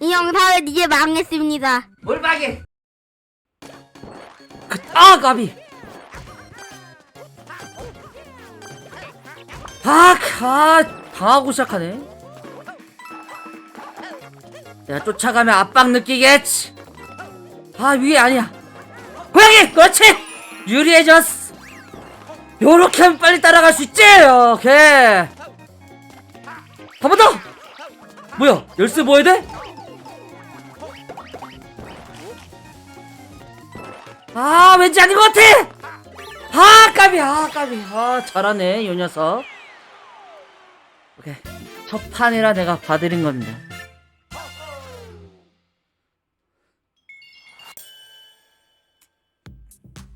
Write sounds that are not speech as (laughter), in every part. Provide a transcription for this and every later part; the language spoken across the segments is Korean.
이 영상은 이제 망했습니다. 뭘 막해? 그, 아 까비. 아, 가 당하고 시작하네. 내가 쫓아가면 압박 느끼겠지. 아 위에 아니야. 고양이, 그렇지. 유리해졌어. 요렇게 하면 빨리 따라갈 수 있지. 오케이. 한 번 더. 뭐야? 열쇠 뭐 해야 돼? 아 왠지 아닌 것 같아! 아 까비 아 까비. 아 잘하네 요 녀석. 오케이. 첫 판이라 내가 봐드린 겁니다.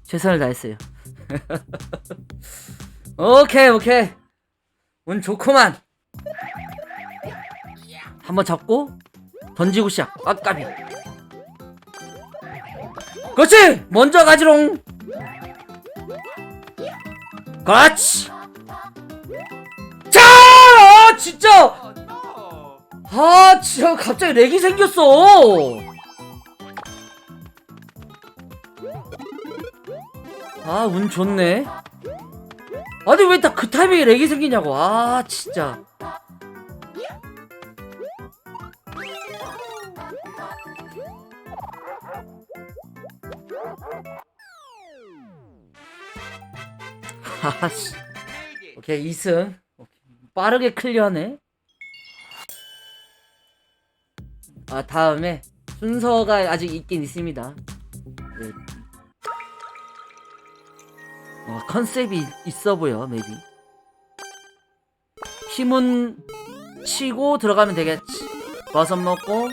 최선을 다했어요. (laughs) 오케이 오케이. 운 좋구만. 한번 잡고 던지고 시작. 아 까비 그렇지! 먼저 가지롱! 그렇지! 자! 아, 진짜! 아, 진짜 갑자기 렉이 생겼어! 아, 운 좋네. 아니, 왜 다 그 타이밍에 렉이 생기냐고. 아, 진짜. 아씨. 오케이 2승. 빠르게 클리어하네. 아 다음에 순서가 아직 있긴 있습니다. 네. 어, 컨셉이 있어 보여 맵이. 힘은 치고 들어가면 되겠지. 버섯 먹고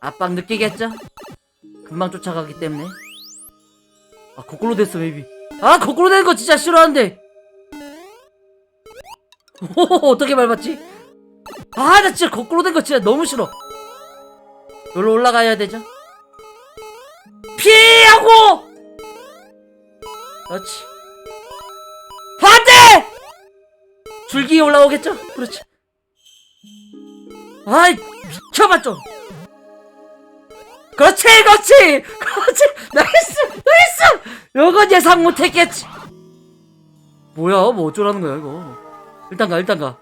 압박 느끼겠죠? 금방 쫓아가기 때문에. 아 거꾸로 됐어 maybe 아 거꾸로 되는 거 진짜 싫어하는데 오 어떻게 밟았지? 아 나 진짜 거꾸로 된 거 진짜 너무 싫어. 여기로 올라가야 되죠? 피하고! 그렇지. 안돼 줄기 올라오겠죠? 그렇지. 아이 미쳐봐 좀. 그렇지 그렇지! (laughs) 그렇지! 나이스! 나 이건 예상 못했겠지. 뭐야 뭐 어쩌라는 거야 이거. 일단 가 일단 가.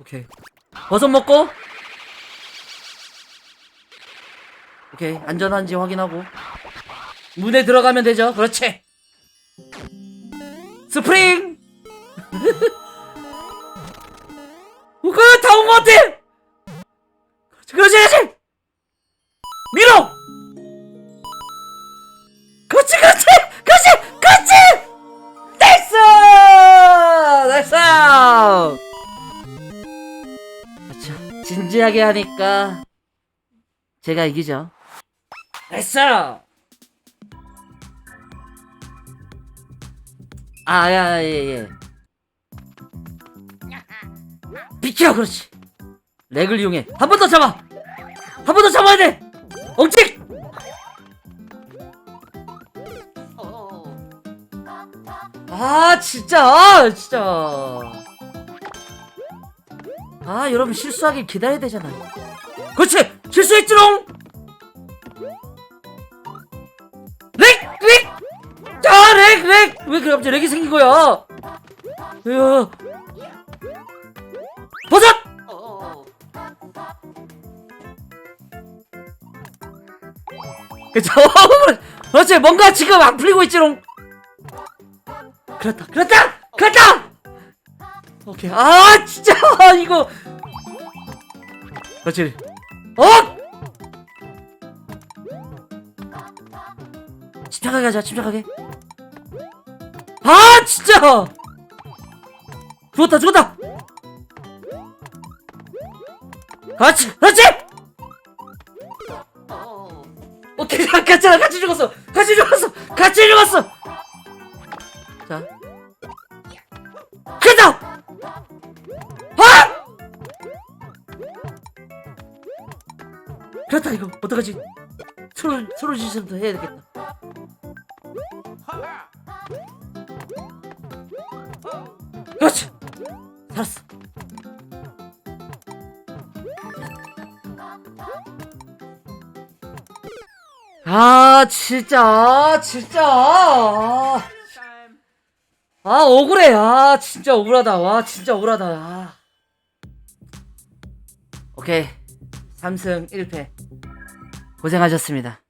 오케이. 버섯 먹고? 오케이 안전한지 확인하고. 문에 들어가면 되죠. 그렇지. 스프링! (laughs) 그거 다온 것 같아! 그렇지 그렇지! 밀어! 그렇지, 그렇지! 그렇지! 그렇지! 나이스! 나이스! 그렇죠. 진지하게 하니까 제가 이기죠. 나이스! 아, 야, 예, 예. 비켜, 그렇지. 렉을 이용해. 한 번 더 잡아! 한 번 더 잡아야 돼! 엉찍! 아 진짜 아 진짜 아 여러분 실수하길 기다려야 되잖아요 그렇지 실수했지롱 렉! 렉! 아 렉! 렉! 왜 그래 갑자기 렉이 생긴 거야 야 버섯! (laughs) 그쵸? 그렇지 뭔가 지금 안 풀리고 있지롱 그렇다 그렇다 그렇다! 오케이 아 진짜 (laughs) 이거. 그렇지. 어? 침착하게 하자 침착하게. 아 진짜! 죽었다 죽었다! 그렇지 그렇지! 오케이 (laughs) 같이 같이 죽었어. 같이 죽었어. 같이 죽었어 자. 그래서! 아! 그렇다 이거 어떡하지? 서로 서로 지선도 해야 되겠다. 그렇지. 살았어. 아 진짜 진짜. 아. 아 억울해. 아 진짜 억울하다. 와 진짜 억울하다. 아. 오케이. 3승 1패. 고생하셨습니다